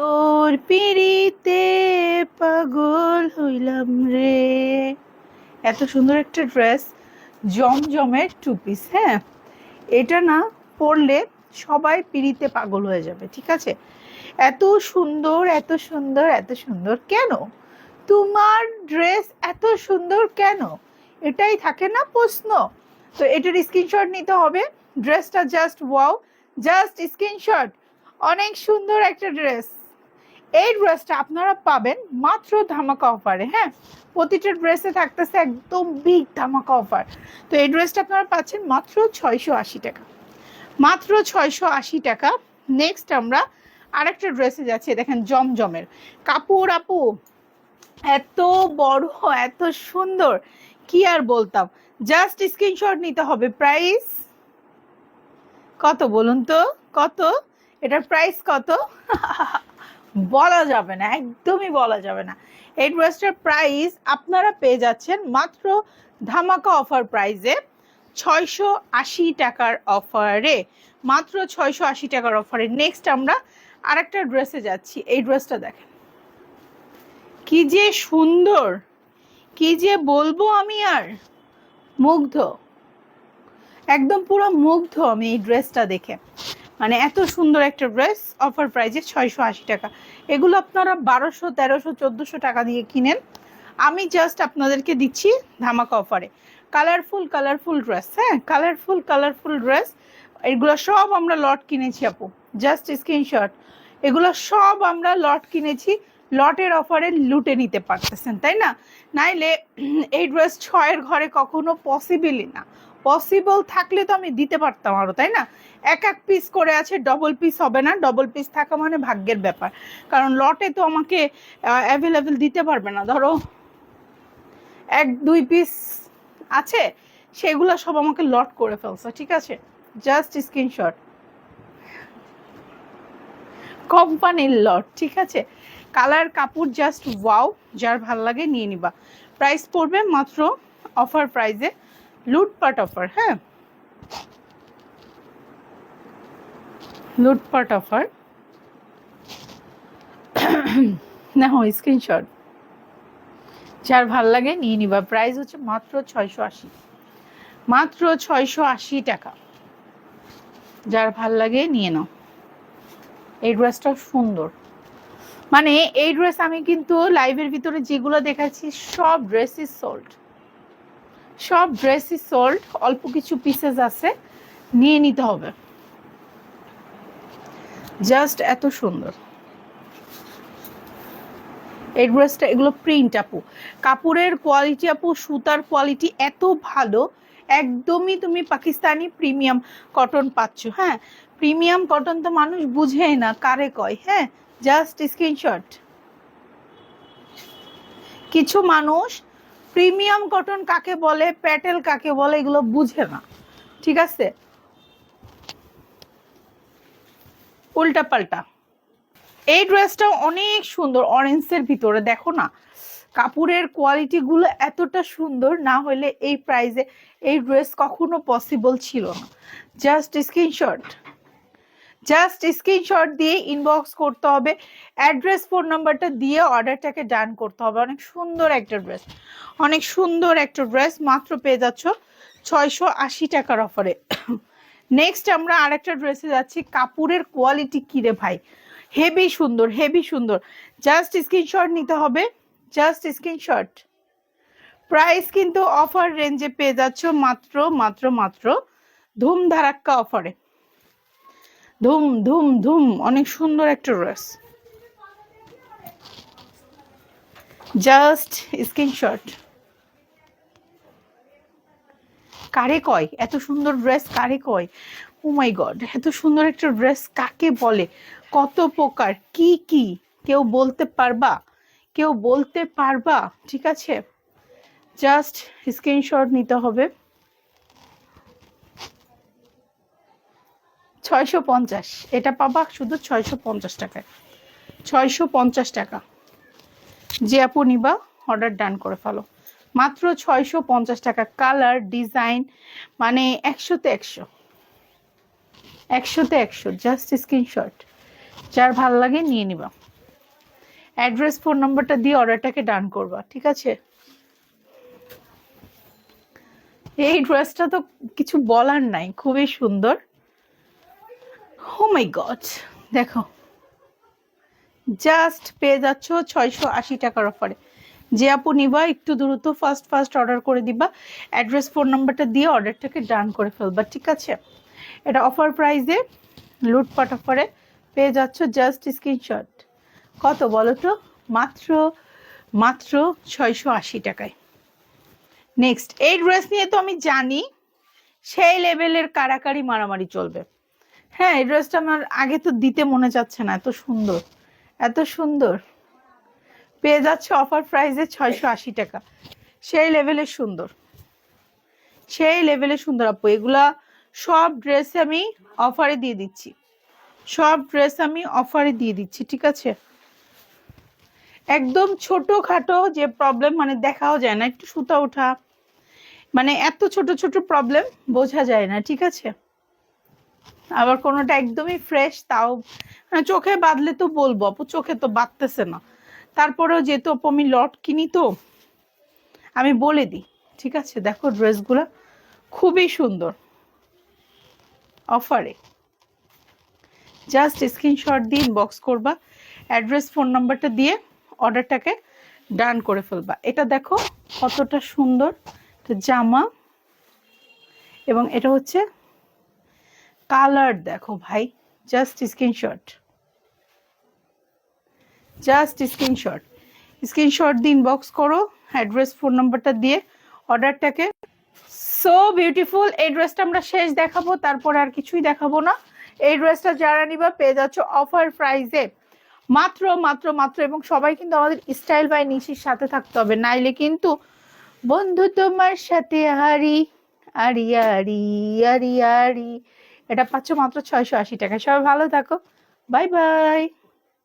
তোর পিড়িতে পাগল হইলাম রে। এত সুন্দর একটা ড্রেস, জমজমের টু পিস হ্যাঁ? এটা না পরলে সবাই পিড়িতে পাগল হয়ে যাবে, ঠিক আছে? এত সুন্দর এত সুন্দর এত সুন্দর কেন? তোমার ড্রেস এত সুন্দর কেন? এটাই থাকে না প্রশ্ন। তো এটার স্ক্রিনশট নিতে হবে। ড্রেসটা জাস্ট ওয়াও জাস্ট স্ক্রিনশট অনেক সুন্দর একটা ড্রেস। এই ড্রেসটা আপনারা পাবেন মাত্র ধামাকা অফারে হ্যাঁ? প্রতিটা ড্রেসে থাকতেছে একদম বিগ ধামাকা অফার তো এই ড্রেসটা আপনারা পাচ্ছেন মাত্র ছয়শো আশি টাকা। মাত্র ছয়শো আশি টাকা। নেক্সট আমরা আরেকটা ড্রেসে যাচ্ছি, দেখেন জমজমের। কাপড় আপু, এত বড়, এত সুন্দর। কি আর বলতাম? জাস্ট স্ক্রিনশট নিতে হবে। প্রাইস কত বলুন তো? কত? এটার প্রাইস কত? বলা যাবে না, একদমই বলা যাবে না। এই ড্রেসটার প্রাইস আপনারা পেয়ে যাচ্ছেন মাত্র ধামাকা অফার প্রাইসে ছয়শো আশি টাকার অফারে মাত্র ছয়শো আশি টাকার অফারে নেক্সট আমরা আরেকটা ড্রেসে যাচ্ছি। এই ড্রেসটা দেখেন। কি যে সুন্দর, কি যে বলব আমি আর। মুগ্ধ। একদম পুরো মুগ্ধ আমি এই ড্রেসটা দেখে। মানে এত সুন্দর একটা ড্রেস অফার প্রাইজে ছয়শো আশি টাকা। এগুলো আপনারা বারোশো, তেরোশো, চোদ্দোশো টাকা দিয়ে কিনেন। আমি জাস্ট আপনাদেরকে দিচ্ছি ধামাকা অফারে কালারফুল কালারফুল ড্রেস হ্যাঁ? কালারফুল কালারফুল ড্রেস এগুলো সব আমরা লট কিনেছি আপু। জাস্ট স্ক্রিনশট এগুলো সব আমরা লট কিনেছি লটের অফারে লুটে নিতে পারতেছেন, তাই না? নাইলে এই ড্রেস ছয়ের ঘরে কখনো পসিবলই না। পসিবল থাকলে তো আমি দিতে পারতাম আরও তাই না? এক এক পিস করে আছে ডবল পিস হবে না ডবল পিস থাকা মানে ভাগ্যের ব্যাপার। কারণ লটে তো আমাকে অ্যাভেলেবেল দিতে পারবে না, ধরো। এক, দুই পিস আছে, সেগুলো সব আমাকে লট করে ফেলছে, ঠিক আছে? জাস্ট স্ক্রিনশট কোম্পানির লট, ঠিক আছে? কালার কাপড় জাস্ট ওয়াও যার ভালো লাগে নিয়ে নিবা। প্রাইস পড়বে মাত্র অফার প্রাইসে লুটপাট অফার হ্যাঁ? লুটপাট অফার। না হয় স্ক্রিনশট যার ভালো লাগে নিয়ে নিবা। প্রাইস হচ্ছে মাত্র ছয়শো আশি। মাত্র ছয়শো আশি টাকা। যার ভালো লাগে নিয়ে নাও। এই ড্রেসটা সুন্দর। মানে এই ড্রেস আমি কিন্তু লাইভের ভিতরে যেগুলো দেখাচ্ছি, সব ড্রেস ইজ সোল্ড সব ড্রেস ইজ সোল্ড অল্প কিছু পিসেস আছে, নিয়ে নিতে হবে। জাস্ট এত সুন্দর। এই ড্রেসটা এগুলো প্রিন্ট আপু। কাপড়ের কোয়ালিটি আপু, সুতার কোয়ালিটি এত ভালো, একদমই তুমি পাকিস্তানি প্রিমিয়াম কটন পাচ্ছ হ্যাঁ? প্রিমিয়াম কটন তো মানুষ বুঝেই না কারে কয় হ্যাঁ? জাস্ট স্ক্রিনশট কিছু মানুষ প্রিমিয়াম কটন কাকে বলে, প্যাটেল কাকে বলে, এগুলো বুঝে না। ঠিক আছে? উল্টা পাল্টা। এই ড্রেসটা অনেক সুন্দর অরেঞ্জের ভিতরে। দেখো না, কাপড়ের কোয়ালিটিগুলো এতটা সুন্দর, না হলে এই প্রাইসে এই ড্রেস কখনো পসিবল ছিল না। জাস্ট স্ক্রিনশট জাস্ট স্ক্রিনশট দিয়ে ইনবক্স করতে হবে। অ্যাড্রেস ফোন নাম্বারটা দিয়ে অর্ডারটাকে ডান করতে হবে। অনেক সুন্দর একটা ড্রেস অনেক সুন্দর একটা ড্রেস মাত্র পেয়ে যাচ্ছ ছয়শো আশি টাকার অফারে নেক্সট আমরা আরেকটা ড্রেসে যাচ্ছি। কাপড়ের কোয়ালিটি কিরে ভাই? হেভি সুন্দর হেভি সুন্দর। জাস্ট স্ক্রিনশট নিতে হবে। জাস্ট স্ক্রিনশট প্রাইস কিন্তু অফার রেঞ্জে পেয়ে যাচ্ছ মাত্র মাত্র মাত্র ধুম ধারাক্কা অফারে ধুম ধুম ধুম, অনেক সুন্দর একটা ড্রেস। Just screenshot. কারে কয়? এত সুন্দর ড্রেস কারে কয়? ও মাই গড এত সুন্দর একটা ড্রেস কাকে বলে? কত প্রকার, কি কি? কেউ বলতে পারবা? কেউ বলতে পারবা? ঠিক আছে? জাস্ট স্ক্রিনশট নিতে হবে। ছয়শো পঞ্চাশ। এটা পাবা শুধু ছয়শো পঞ্চাশ টাকায়। ছয়শো পঞ্চাশ টাকা। যে আপু নিবা অর্ডার ডান করে ফেলো। মাত্র ছয়শো পঞ্চাশ টাকা। কালার ডিজাইন মানে একশোতে একশো। একশোতে একশো। জাস্ট স্ক্রিনশট যার ভালো লাগে নিয়ে নিবা। অ্যাড্রেস ফোন নম্বরটা দিয়ে অর্ডারটাকে ডান করবা, ঠিক আছে? এই ড্রেসটা তো কিছু বলার নাই। খুবই সুন্দর। ও মাই গড দেখো। জাস্ট পেয়ে যাচ্ছ ছয়শো আশি টাকার অফারে যে আপু নিবা, একটু দ্রুত ফার্স্ট ফার্স্ট অর্ডার করে দিবা। অ্যাড্রেস ফোন নাম্বারটা দিয়ে অর্ডারটাকে ডান করে ফেলবা, ঠিক আছে? এটা অফার প্রাইসে লুটপাট অফারে পেয়ে যাচ্ছ জাস্ট স্ক্রিনশট কত বলো তো? মাত্র মাত্র ছয়শো আশি টাকায়। নেক্সট এই ড্রেস নিয়ে তো আমি জানি, সেই লেভেলের কারাকারি মারামারি চলবে। হ্যাঁ এই ড্রেসটা আমার আগে তো দিতে মনে যাচ্ছে না, এত সুন্দর এত সুন্দর। পেয়ে যাচ্ছে অফার প্রাইসে ছয়শো আশি টাকা। সেই লেভেলের সুন্দর। সেই লেভেলের সুন্দর আপু, এগুলা সব ড্রেস আমি অফারে দিয়ে দিচ্ছি। সব ড্রেস আমি অফারে দিয়ে দিচ্ছি, ঠিক আছে? একদম ছোটখাটো যে প্রবলেম মানে দেখাও যায় না, একটু সুতা ওঠা মানে এত ছোট ছোট প্রবলেম বোঝা যায় না, ঠিক আছে? আবার কোনোটা একদমই ফ্রেশ তাও মানে চোখে বাঁধলে তো বলব আপু, চোখে তো বাঁধতেছে না। তারপরেও যেহেতু আপু আমি লট কিনি তো, আমি বলে দিই, ঠিক আছে? দেখো ড্রেসগুলো খুবই সুন্দর। অফারে। জাস্ট স্ক্রিনশট দিয়ে ইনবক্স করবা অ্যাড্রেস ফোন নাম্বারটা দিয়ে অর্ডারটাকে ডান করে ফেলবা। এটা দেখো কতটা সুন্দর জামা, এবং এটা হচ্ছে কালার দেখো ভাই just screenshot just screenshot screenshot দিন বক্স করো অ্যাড্রেস ফোন নাম্বারটা দিয়ে অর্ডারটাকে সো বিউটিফুল এই ড্রেসটা আমরা শেষ দেখাবো, তারপর আর কিছুই দেখাবো না। এই ড্রেসটা যারা নিবা, পেয়ে যাচ্ছ অফার প্রাইসে মাত্র মাত্র মাত্র, এবং সবাই কিন্তু আমাদের স্টাইল বাই নিশির সাথে থাকতে হবে, নাইলে কিন্তু বন্ধু তোমার সাথে হারি, আরি আরি আরি আরি। এটা পাচ্ছ মাত্র ছয়শো আশি টাকা। সবাই ভালো থাকো। Bye bye.